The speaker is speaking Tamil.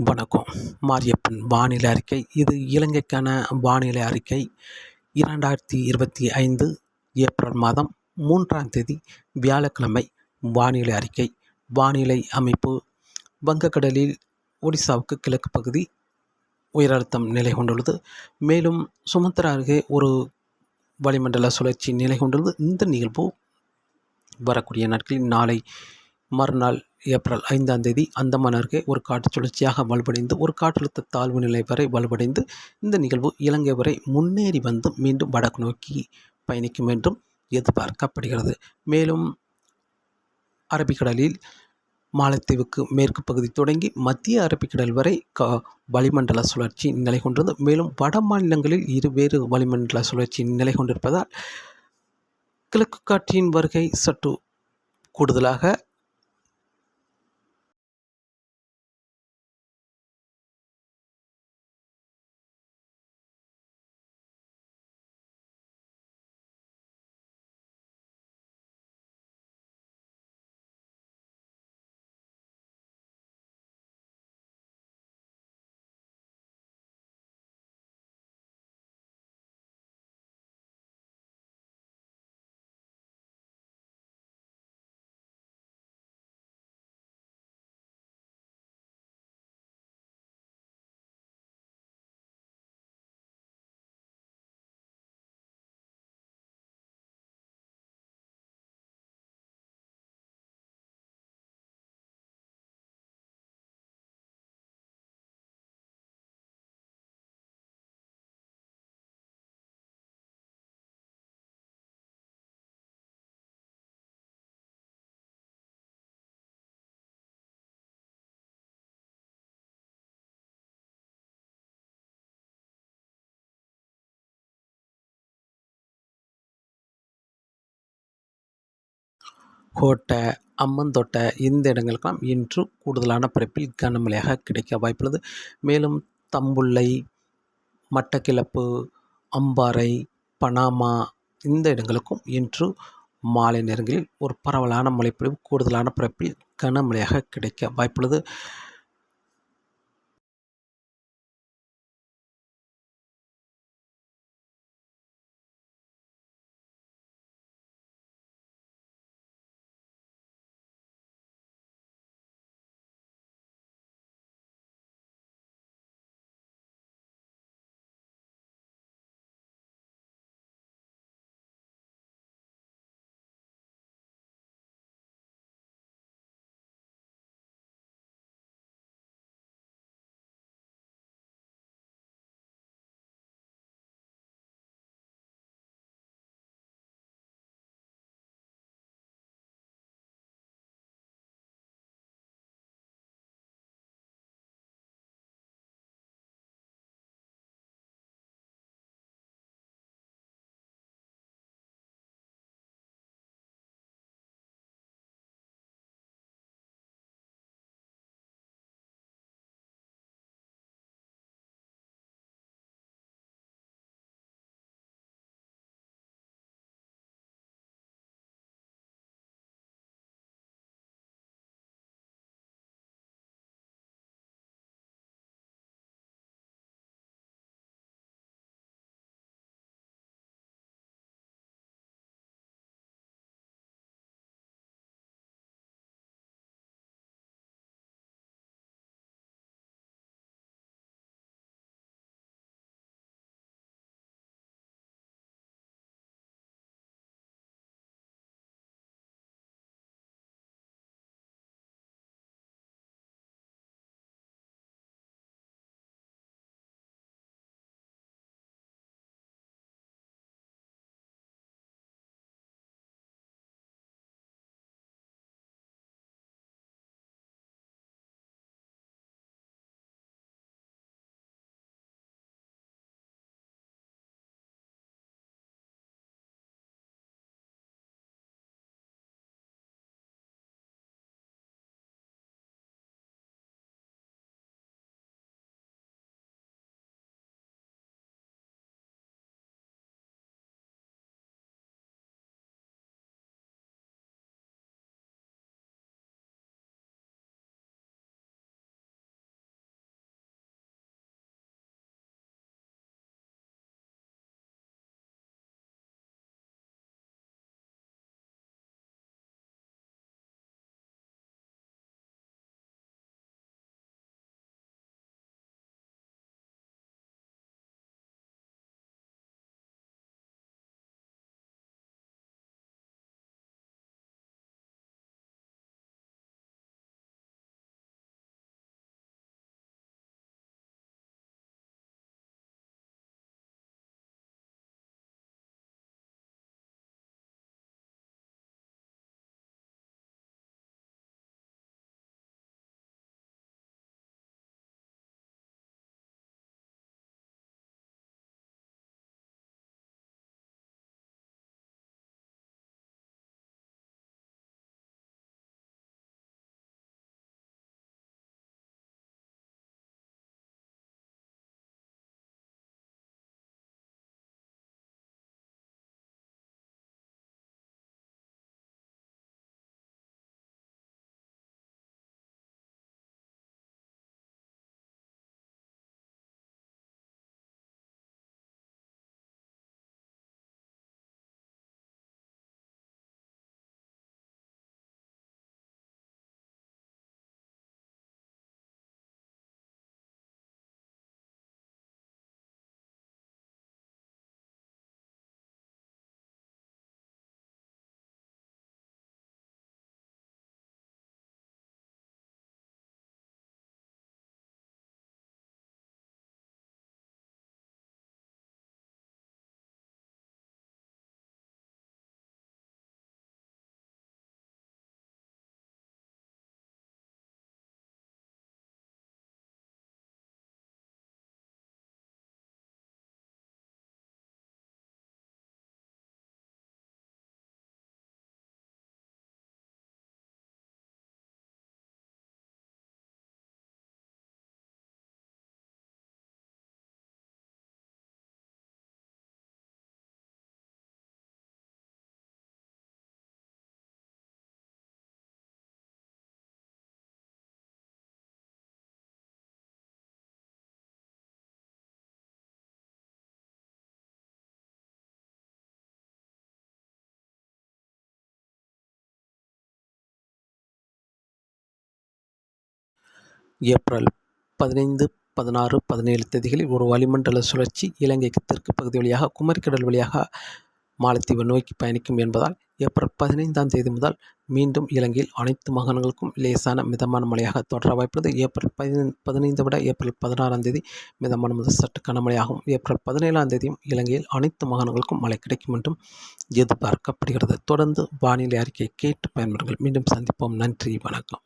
வணக்கம். மாரியப்பன் வானிலை அறிக்கை. இது இலங்கைக்கான வானிலை அறிக்கை. இரண்டாயிரத்தி இருபத்தி ஐந்து ஏப்ரல் மாதம் மூன்றாம் தேதி வியாழக்கிழமை வானிலை அறிக்கை. வானிலை அமைப்பு. வங்கக்கடலில் ஒடிசாவுக்கு கிழக்கு பகுதி உயரழுத்தம் நிலை கொண்டுள்ளது. மேலும் சுமத்ரா அருகே ஒரு வளிமண்டல சுழற்சி நிலை கொண்டுள்ளது. இந்த நிகழ்வு வரக்கூடிய நாட்களில் நாளை மறுநாள் ஏப்ரல் ஐந்தாம் தேதி அந்தமான் அருகே ஒரு காற்று சுழற்சியாக வலுவடைந்து ஒரு காற்றழுத்த தாழ்வு நிலை வரை வலுவடைந்து இந்த நிகழ்வு இலங்கை வரை முன்னேறி வந்து மீண்டும் வடக்கு நோக்கி பயணிக்கும் என்றும் எதிர்பார்க்கப்படுகிறது. மேலும் அரபிக்கடலில் மாலத்தீவுக்கு மேற்கு பகுதி தொடங்கி மத்திய அரபிக்கடல் வரை க வளிமண்டல சுழற்சி நிலை கொண்டது மேலும் வட மாநிலங்களில் இருவேறு வளிமண்டல சுழற்சி நிலை கொண்டிருப்பதால் கிழக்கு காற்றின் வருகை சற்று கூடுதலாக கோட்டை அம்மந்தோட்டை இந்த இடங்களுக்கெல்லாம் இன்று கூடுதலான பரப்பில் கனமழையாக கிடைக்க வாய்ப்புள்ளது. மேலும் தம்புள்ளை மட்டக்கிளப்பு அம்பாறை பனாமா இந்த இடங்களுக்கும் இன்று மாலை நேரங்களில் ஒரு பரவலான மழைப்பொழிவு கூடுதலான பிறப்பில் கனமழையாக கிடைக்க வாய்ப்புள்ளது. ஏப்ரல் பதினைந்து பதினாறு பதினேழு தேதிகளில் ஒரு வளிமண்டல சுழற்சி இலங்கைக்கு தெற்கு பகுதி வழியாக குமரிக்கடல் வழியாக மாலத்தீவு நோக்கி பயணிக்கும் என்பதால் ஏப்ரல் பதினைந்தாம் தேதி முதல் மீண்டும் இலங்கையில் அனைத்து மாகாணங்களுக்கும் லேசான மிதமான மழையாக தொடர வாய்ப்புள்ளது. ஏப்ரல் பதினை பதினைந்தை விட ஏப்ரல் பதினாறாம் தேதி மிதமான முதல் சற்று கனமழையாகும் ஏப்ரல் பதினேழாம் தேதியும் இலங்கையில் அனைத்து மாகாணங்களுக்கும் மழை கிடைக்கும் என்றும் எதிர்பார்க்கப்படுகிறது. தொடர்ந்து வானிலை அறிக்கையை கேட்டு பயன்பெறுங்கள். மீண்டும் சந்திப்போம். நன்றி. வணக்கம்.